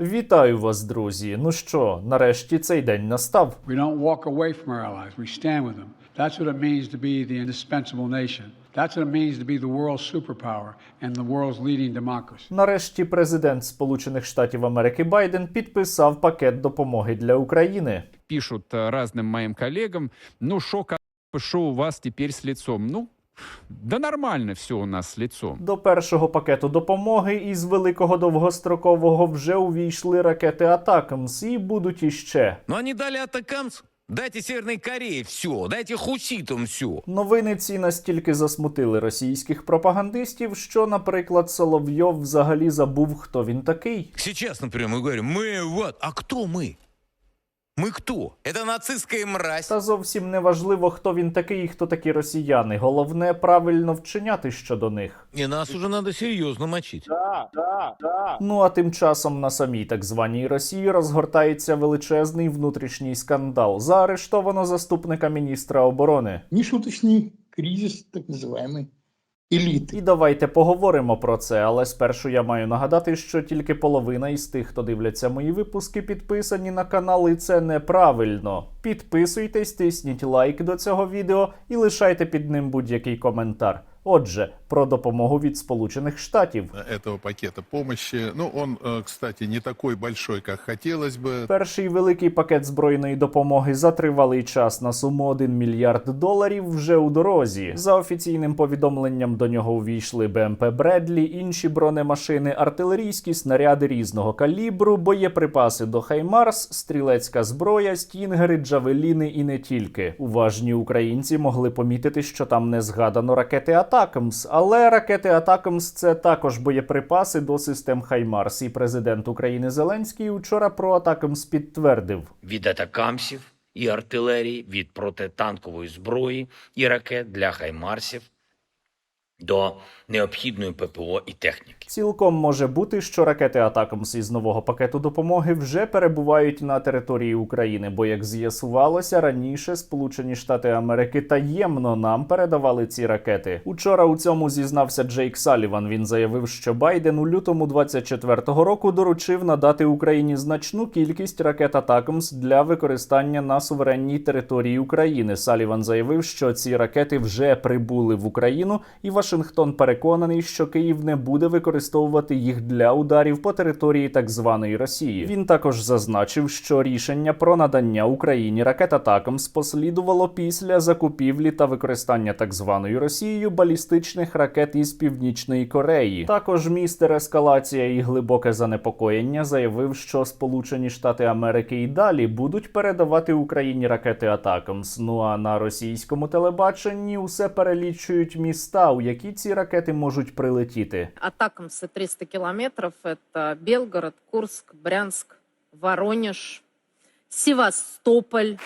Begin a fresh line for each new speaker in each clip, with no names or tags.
Вітаю вас, друзі. Ну що, нарешті цей день настав.
We don't walk away from our allies. We stand with them. That's what it means to be the indispensable nation. That's what it means to be the world's superpower and the world's leading democracy.
Нарешті президент Сполучених Штатів Америки Байден підписав пакет допомоги для України.
пишут э, разным моим коллегам, ну шо, как бы, шо у вас теперь с лицом? Ну, да нормально все у нас с лицом.
До першого пакету допомоги із великого довгострокового вже увійшли ракети Атакамс і будуть іще.
Но они дали атакамс. Дайте Северной Корее все, дайте хуситам все.
Новини ці настільки засмутили російських пропагандистів, що, наприклад, Соловйов взагалі забув, хто він такий.
Сейчас, например, мы говорим, мы вот, а кто мы? Мы кто? Это нацистская мразь.
Та зовсім не важливо, хто він такий і хто такі росіяни. Головне правильно вчиняти щодо них.
И нас уже надо серьезно мочить.
Ну а тим часом на самій так званій Росії розгортається величезний внутрішній скандал. Заарештовано заступника міністра оборони.
нешуточный кризис так называемой элиты.
І давайте поговоримо про це. Але спершу я маю нагадати, що тільки половина із тих, хто дивляться мої випуски, підписані на канал, і це неправильно. Підписуйтесь, тисніть лайк до цього відео і лишайте під ним будь-який коментар. Отже, про допомогу від Сполучених Штатів.
этого пакета помощи. Ну, он, э, кстати, не такой большой, как хотелось бы.
Перший великий пакет збройної допомоги за тривалий час на суму 1 мільярд доларів вже у дорозі. За офіційним повідомленням до нього увійшли БМП Бредлі, інші бронемашини, артилерійські снаряди різного калібру, боєприпаси до Хаймарс, стрілецька зброя, стінгери, джавеліни і не тільки. Уважні українці могли помітити, що там не згадано ракети Атакамс, але ракети Атакамс це також боєприпаси до систем Хаймарс. І президент України Зеленський учора про Атакамс підтвердив.
від атакамсів і артилерії, від протитанкової зброї і ракет для хаймарсів до необхідної ППО і техніки.
Цілком може бути, що ракети Атакамс із нового пакету допомоги вже перебувають на території України, бо як з'ясувалося раніше, Сполучені Штати Америки таємно нам передавали ці ракети. Учора у цьому зізнався Джейк Саліван. Він заявив, що Байден у лютому 24-го року доручив надати Україні значну кількість ракет Атакамс для використання на суверенній території України. Саліван заявив, що ці ракети вже прибули в Україну, і Вашингтон переконаний, що Київ не буде використовувати їх для ударів по території так званої Росії. Він також зазначив, що рішення про надання Україні ракет Атакамс послідувало після закупівлі та використання так званою Росією балістичних ракет із Північної Кореї. Також містер ескалація і глибоке занепокоєння заявив, що Сполучені Штати Америки і далі будуть передавати Україні ракети Атакамс. Ну а на російському телебаченні усе перелічують міста, у які ці ракети можуть прилетіти.
Атакам це 300 кілометрів. Це Белгород, Курск, Брянск, Воронеж, Севастополь.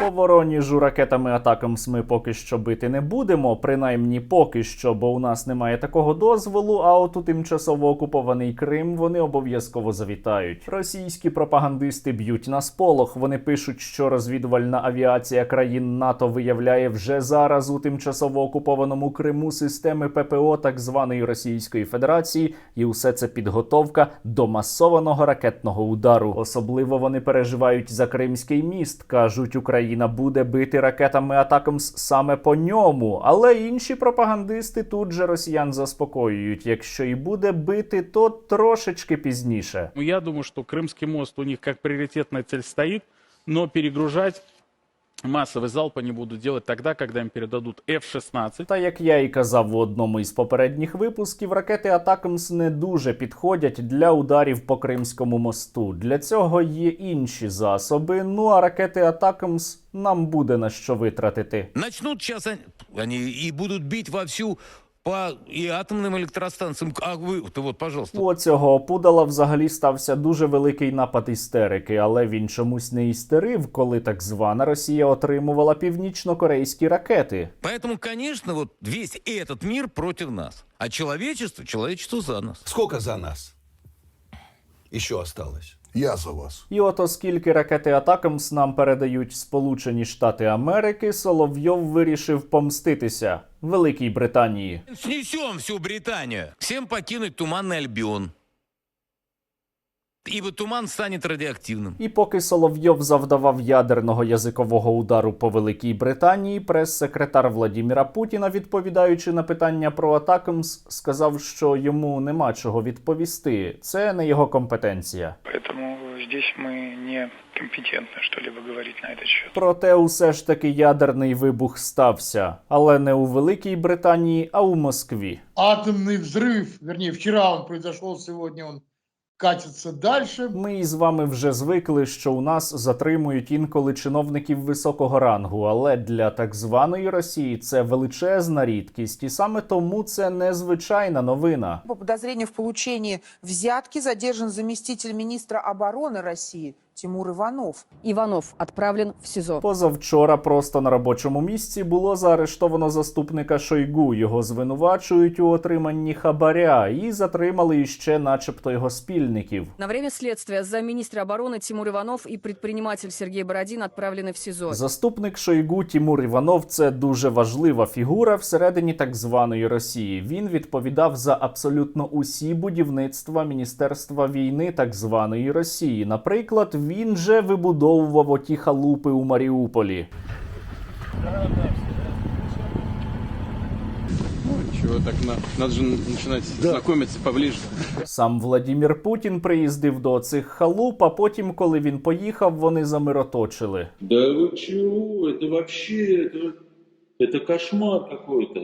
По Вороніжу ракетами Атакамс ми поки що бити не будемо, принаймні поки що, бо у нас немає такого дозволу. А от у тимчасово окупований Крим вони обов'язково завітають. Російські пропагандисти б'ють на сполох. Вони пишуть, що розвідувальна авіація країн НАТО виявляє вже зараз у тимчасово окупованому Криму системи ППО так званої Російської Федерації, і усе це підготовка до масованого ракетного удару. Особливо вони переживають за Кримський міст. кажуть, Україна буде бити ракетами атаком саме по ньому. Але інші пропагандисти тут же росіян заспокоюють. Якщо і буде бити, то трошечки пізніше.
Ну, Я думаю, що Кримський мост у них як пріоритетна цель стоїть, але перегружать массовый залп они будут делать тоді, коли їм передадуть F-16.
Та як я і казав в одному із попередніх випусків, ракети Атакамс не дуже підходять для ударів по Кримському мосту. Для цього є інші засоби. Ну а ракети Атакамс нам буде на що витратити.
Начнуть сейчас вони і будуть бити вовсю по и атомным электростанциям. А вы, ты вот, пожалуйста,
У цього опудала взагалі стався дуже великий напад істерики, але він чомусь не істерив, коли так звана Росія отримувала північно-корейські ракети.
Поэтому, конечно, вот весь этот мир против нас. А человечество, человечество за нас.
Сколько за нас? Еще осталось.
Я за вас.
І от оскільки ракети Атакамс нам передають Сполучені Штати Америки, Соловйов вирішив помститися Великій Британії.
Снесем всю Британію. Всім покинуть туманний Альбион. Ибо туман станет радиоактивным.
І поки Соловйов завдавав ядерного язикового удару по Великій Британії, прес-секретар Владіміра Путіна, відповідаючи на питання про Атакамс, сказав, що йому нема чого відповісти. Це не його компетенція.
Поэтому здесь мы не компетентны что-либо говорить на этот счет.
Проте усе ж таки ядерний вибух стався, але не у Великій Британії, а у Москві.
Атомный взрыв, вернее, вчера он произошел, сегодня он катится дальше.
Ми із вами вже звикли, що у нас затримують інколи чиновників високого рангу, але для так званої Росії це величезна рідкість, і саме тому це незвичайна новина.
По подозрению в полученні взятки задержан заместитель міністра оборони России Тимур Иванов.
Иванов отправлен в СИЗО.
Позавчора просто на робочому місці було заарештовано заступника Шойгу. Його звинувачують у отриманні хабаря і затримали іще, начебто, його спільників.
На время следствия замминистра обороны Тимур Иванов и предприниматель Сергей Бородин отправлены в СИЗО.
Заступник Шойгу Тімур Іванов це дуже важлива фігура всередині так званої Росії. Він відповідав за абсолютно усі будівництва Міністерства війни так званої Росії. Наприклад, він же вибудовував оті халупи у Маріуполі.
Чего так надо же начинать знакомиться поближе.
Сам Владімір Путін приїздив до цих халуп, а потім, коли він поїхав, вони замироточили.
Да вы чего? Это вообще, это, это кошмар какой-то.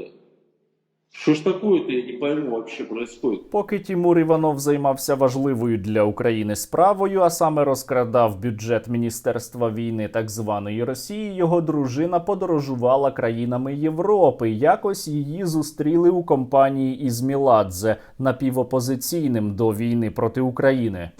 Что ж такое-то, я не пойму, вообще происходит.
Поки Тімур Іванов займався важливою для України справою, а саме розкрадав бюджет Міністерства війни так званої Росії, його дружина подорожувала країнами Європи. Якось її зустріли у компанії із Міладзе напівопозиційним до війни проти України.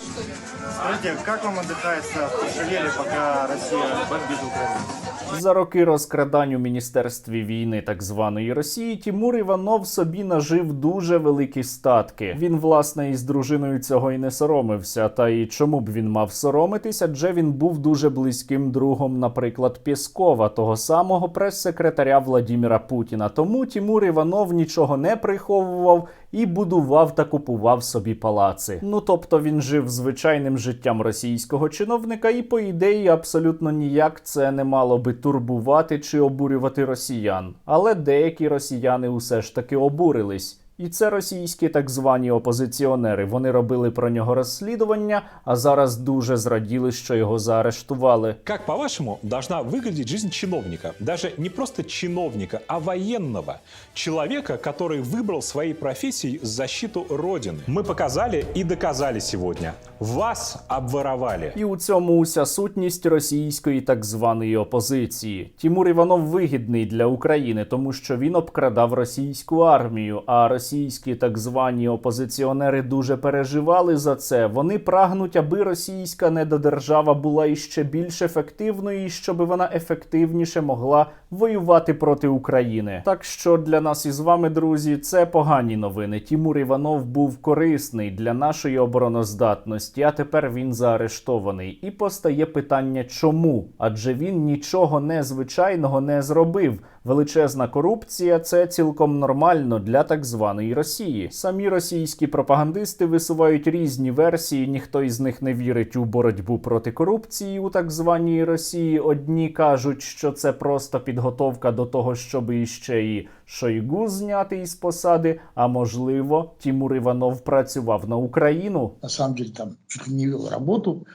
Скажите, как вам отдыхается в Кошелеле, пока Россия бомбит Украину?
За роки розкрадань у міністерстві війни так званої Росії Тімур Іванов собі нажив дуже великі статки. Він власне із дружиною цього і не соромився. Та й чому б він мав соромитися? Адже він був дуже близьким другом, наприклад, Пєскова, того самого прес-секретаря Владіміра Путіна. Тому Тімур Іванов нічого не приховував і будував та купував собі палаци. Ну тобто він жив звичайним життям російського чиновника, і по ідеї абсолютно ніяк це не мало би турбувати чи обурювати росіян. Але деякі росіяни усе ж таки обурились. І це російські так звані опозиціонери. Вони робили про нього розслідування, а зараз дуже зраділи, що його заарештували.
Как, по-вашему, должна выглядеть жизнь чиновника? Даже не просто чиновника, а военного. Человека, который выбрал своей профессией защиту Родины. Мы показали и доказали сегодня. Вас обворовали.
І у цьому уся сутність російської так званої опозиції. Тімур Іванов вигідний для України, тому що він обкрадав російську армію. А російські так звані опозиціонери дуже переживали за це. Вони прагнуть, аби російська недодержава була іще більш ефективною, і щоб вона ефективніше могла воювати проти України. Так що для нас із вами, друзі, це погані новини. Тімур Іванов був корисний для нашої обороноздатності, а тепер він заарештований. І постає питання, чому? Адже він нічого незвичайного не зробив. Величезна корупція це цілком нормально для так званої Росії. Самі російські пропагандисти висувають різні версії. Ніхто із них не вірить у боротьбу проти корупції у так званій Росії. Одні кажуть, що це просто підготовка до того, щоб іще і Шойгу зняти із посади. А можливо, Тімур Іванов працював на Україну.
На самом деле там чуть не вел работу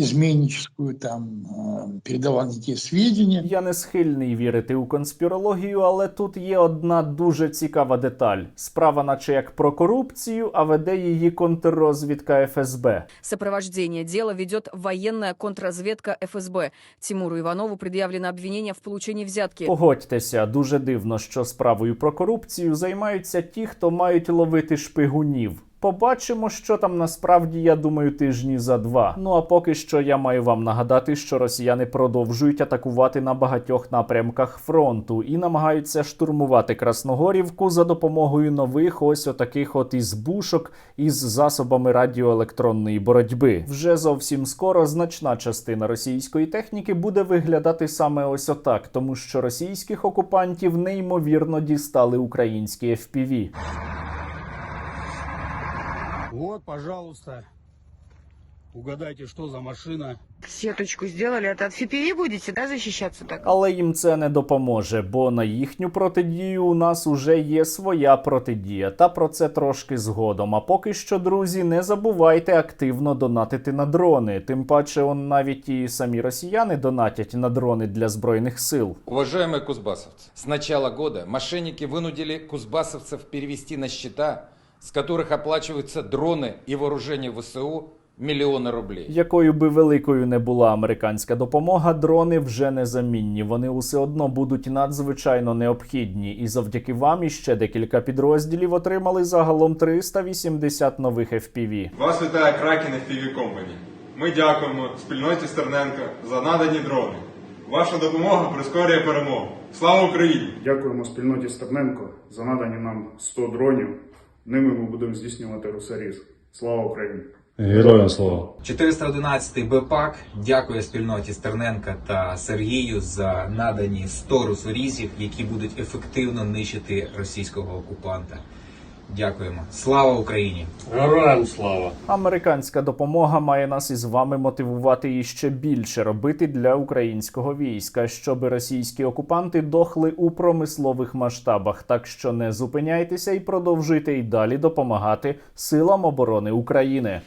изменническую, там передавал не те сведения.
Я не схильний вірити у конспірологію, але тут є одна дуже цікава деталь. Справа, наче як про корупцію, а веде її контррозвідка ФСБ.
Сопровождение дела ведет военная контрразведка ФСБ. Тимуру Иванову предъявлено обвинение в получении взятки.
Погодьтеся, дуже дивно, що справою про корупцію займаються ті, хто мають ловити шпигунів. Побачимо, що там насправді, я думаю, тижні за два. Ну а поки що я маю вам нагадати, що росіяни продовжують атакувати на багатьох напрямках фронту і намагаються штурмувати Красногорівку за допомогою нових ось отаких от ізбушок із засобами радіоелектронної боротьби. Вже зовсім скоро значна частина російської техніки буде виглядати саме ось отак, тому що російських окупантів неймовірно дістали українські FPV.
Вот, пожалуйста. Угадайте, что за машина.
Сеточку сделали, это от ФПИ будете, да, защищаться так?
Але їм це не допоможе, бо на їхню протидію у нас уже є своя протидія. Та про це трошки згодом. А поки що, друзі, не забувайте активно донатити на дрони. Тим паче, он навіть і самі росіяни донатять на дрони для збройних сил.
Уважаемые кузбассовцы, с начала года мошенники вынудили кузбассовцев перевести на счета, с которых оплачиваются дроны и вооружение ВСУ, миллионы рублей.
Якою би великою не була американська допомога, дрони вже незамінні. Вони усе одно будуть надзвичайно необхідні. І завдяки вам іще декілька підрозділів отримали загалом 380 нових FPV.
Вас вітає Кракен FPV Company. Ми дякуємо спільноті Стерненка за надані дрони. Ваша допомога прискорює перемогу. Слава Україні!
Дякуємо спільноті Стерненко за надані нам 100 дронів. Ними ми будемо здійснювати русаріз. Слава Україні!
Героям слава!
411 БПАК дякує спільноті Стерненка та Сергію за надані 100 русорізів, які будуть ефективно нищити російського окупанта. Дякуємо. Слава Україні!
Героям слава!
Американська допомога має нас із вами мотивувати іще більше робити для українського війська, щоб російські окупанти дохли у промислових масштабах. Так що не зупиняйтеся і продовжуйте й далі допомагати силам оборони України.